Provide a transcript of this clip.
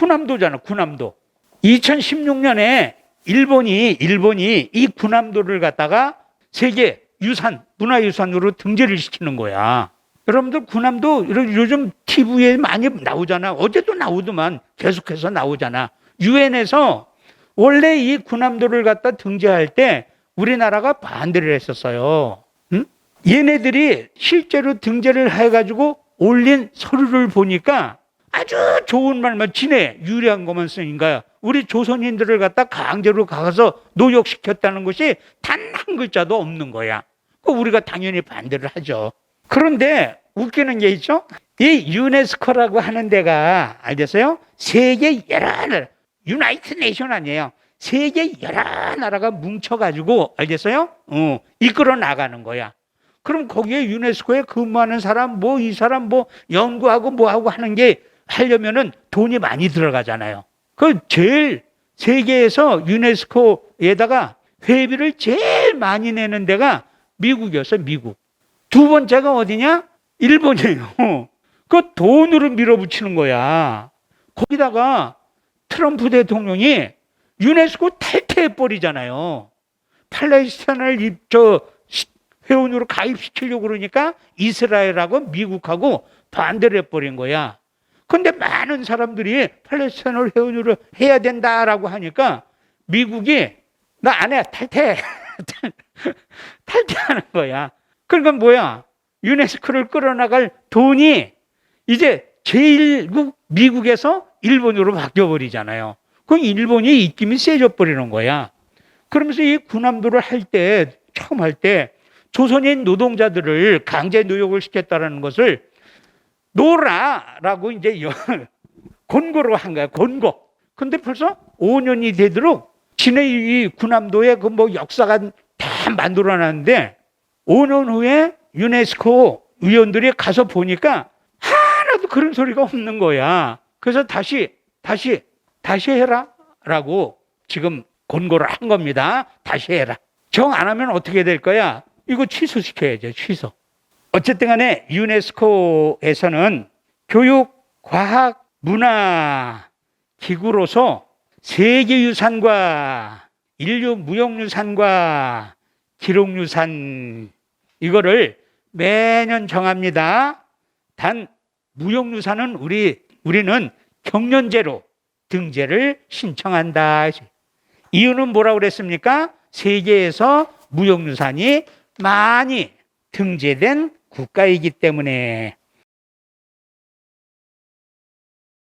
군함도잖아, 군함도. 2016년에 일본이 일본이 이 군함도를 갖다가 세계 유산 문화유산으로 등재를 시키는 거야. 여러분들 군함도 요즘 TV에 많이 나오잖아. 어제도 나오더만 계속해서 나오잖아. 유엔에서 원래 이 군함도를 갖다 등재할 때 우리나라가 반대를 했었어요. 응? 얘네들이 실제로 등재를 해가지고 올린 서류를 보니까 아주 좋은 말만 지네 유리한 것만 쓰니까 우리 조선인들을 갖다 강제로 가서 노역시켰다는 것이 단 한 글자도 없는 거야. 그 우리가 당연히 반대를 하죠. 그런데 웃기는 게 있죠. 이 유네스코라고 하는 데가 알겠어요? 세계 여러 나라, 유나이트 네이션 아니에요. 세계 여러 나라가 뭉쳐가지고 알겠어요? 어, 이끌어 나가는 거야. 그럼 거기에 유네스코에 근무하는 사람, 뭐 이 사람 뭐 연구하고 뭐 하고 하는 게 하려면은 돈이 많이 들어가잖아요. 그 제일 세계에서 유네스코에다가 회비를 제일 많이 내는 데가 미국이었어, 미국. 두 번째가 어디냐? 일본이에요. 그 돈으로 밀어붙이는 거야. 거기다가 트럼프 대통령이 유네스코 탈퇴해버리잖아요. 팔레스타인을 입- 저 시- 회원으로 가입시키려고 그러니까 이스라엘하고 미국하고 반대를 해버린 거야. 근데 많은 사람들이 팔레스타인을 회원으로 해야 된다라고 하니까 미국이 나 안 해, 탈퇴. 탈퇴하는 거야. 그러니까 뭐야? 유네스코를 끌어나갈 돈이 이제 제1국 미국에서 일본으로 바뀌어버리잖아요. 그 일본이 입김이 세져 버리는 거야. 그러면서 이 군함도를 할 때, 처음 할 때, 조선인 노동자들을 강제 노역을 시켰다는 것을 노라라고 이제 여- 권고로 한 거야, 권고. 근데 벌써 5년이 되도록 진해 이 군함도의 그 뭐 역사가 다 만들어 놨는데 5년 후에 유네스코 위원들이 가서 보니까 하나도 그런 소리가 없는 거야. 그래서 다시, 다시, 다시 해라. 라고 지금 권고를 한 겁니다. 다시 해라. 정 안 하면 어떻게 될 거야? 이거 취소시켜야죠. 취소. 어쨌든 간에 유네스코에서는 교육, 과학, 문화 기구로서 세계유산과 인류 무형유산과 기록유산 이거를 매년 정합니다. 단 무형유산은 우리 우리는 경년제로 등재를 신청한다. 이유는 뭐라고 그랬습니까? 세계에서 무형유산이 많이 등재된 국가이기 때문에